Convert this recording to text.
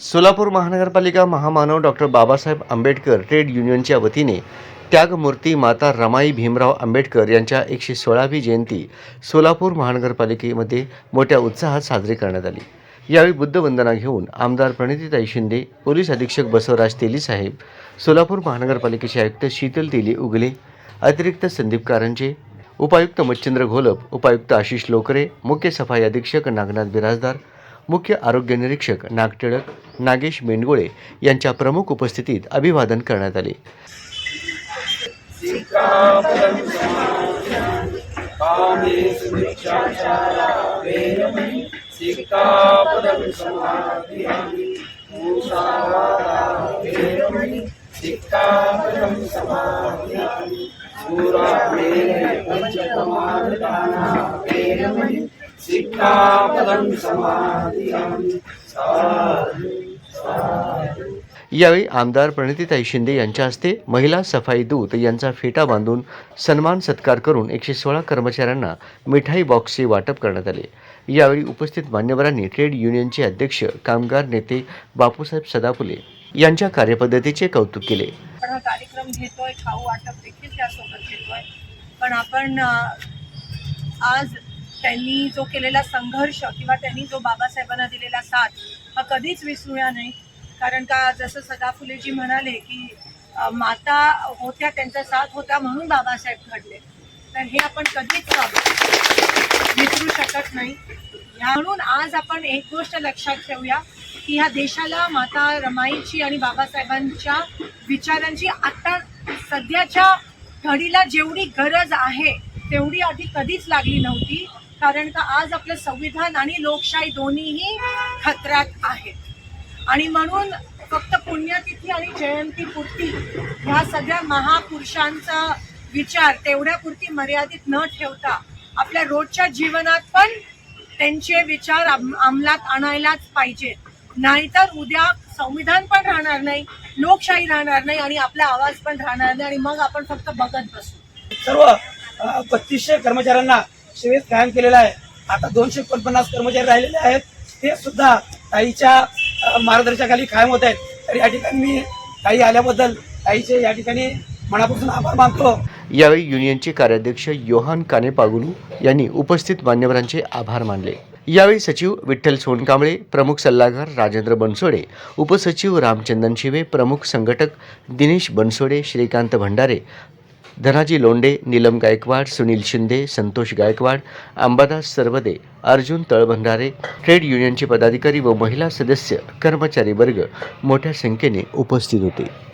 सोलापूर महानगरपालिका महामानव doctor Babasaheb Ambedkar trade युनियनच्या वतीने त्यागमूर्ती माता रमाई भीमराव आंबेडकर यांच्या एकशे सोळावी जयंती सोलापूर महानगरपालिकेमध्ये मोठ्या उत्साहात साजरी करण्यात आली. यावेळी बुद्धवंदना घेऊन आमदार प्रणितीताई शिंदे पोलीस अधीक्षक बसवराज तेलीसाहेब सोलापूर महानगरपालिकेचे आयुक्त शीतल तेली उगले अतिरिक्त संदीप कारंजे उपायुक्त मच्छिंद्र घोलप उपायुक्त आशिष लोकरे मुख्य सफाई अधीक्षक नागनाथ बिराजदार मुख्य आरोग्य निरीक्षक नागटिळक नागेश मेंडगोळे यांच्या प्रमुख उपस्थितीत अभिवादन करण्यात आले. सिक्कापदं சிக்காபுரம் சமாதியாமி மூஷாவாதாரமணி சிக்காபுரம் சமாதியாமி சூராவேன பஞ்சகமாதானாவேரமணி சிக்காபுரம் சமாதியாமி சாது சாது यावेळी आमदार प्रणितीताई शिंदे यांच्या हस्ते महिला सफाई दूत यांचा फेटा बांधून सन्मान सत्कार करून एकशे सोळा कर्मचाऱ्यांना मिठाई बॉक्सचे वाटप करण्यात आले. यावेळी उपस्थित मान्यवरांनी ट्रेड युनियनचे अध्यक्ष कामगार नेते बापूसाहेब सदाफुले यांच्या कार्यपद्धतीचे कौतुक केले. कार्यक्रम घेतोय खाऊ वाटप देखील त्यासोबत घेतोय. पण आपण आज त्यांनी जो केलेला संघर्ष किंवा त्यांनी जो बाबासाहेबांना दिलेला साथ हा कधीच विसरूया नाही. कारण का जसं सदाफुलेजी म्हणाले की माता होत्या त्यांचा साथ होता म्हणून बाबासाहेब घडले. तर हे आपण कधीच विसरू शकत नाही. ह्या- म्हणून आज आपण एक गोष्ट लक्षात ठेवूया की ह्या देशाला माता रमाईची आणि बाबासाहेबांच्या विचारांची आता सध्याच्या घडीला जेवढी गरज आहे तेवढी आधी कधीच लागली नव्हती. कारण का आज आपलं संविधान आणि लोकशाही दोन्हीही खतऱ्यात आहेत. आणि म्हणून फक्त पुण्यतिथी आणि जयंतीपुरती ह्या सगळ्या महापुरुषांचा विचार तेवढ्यापुरती मर्यादित न ठेवता आपल्या रोजच्या जीवनात पण त्यांचे विचार अंमलात आणायलाच पाहिजेत नाहीतर उद्या संविधान पण राहणार नाही लोकशाही राहणार नाही आणि आपला आवाज पण राहणार नाही आणि मग आपण फक्त बघत बसू. सर्व बत्तीसशे कर्मचाऱ्यांना सेवेत कायम केलेला आहे. आता दोनशे एकोणपन्नास कर्मचारी राहिलेले आहेत. ते सुद्धा ताईच्या मार्गदर्शनाखाली कायम होत आहेत. तर या ठिकाणी मी ताई आल्याबद्दल ताईचे या ठिकाणी मनापासून आभार मानतो. यावेळी युनियनचे कार्याध्यक्ष योहान कानेपागुलू यांनी उपस्थित मान्यवरांचे आभार मानले. यावेळी सचिव विठ्ठल सोनकांबळे प्रमुख सल्लागार राजेंद्र बनसोडे उपसचिव रामचंदन शिवे प्रमुख संघटक दिनेश बनसोडे श्रीकांत भंडारे धनाजी लोंडे नीलम गायकवाड सुनील शिंदे संतोष गायकवाड अंबादास सरवदे अर्जुन तळभंडारे ट्रेड युनियनचे पदाधिकारी व महिला सदस्य कर्मचारी वर्ग मोठ्या संख्येने उपस्थित होते.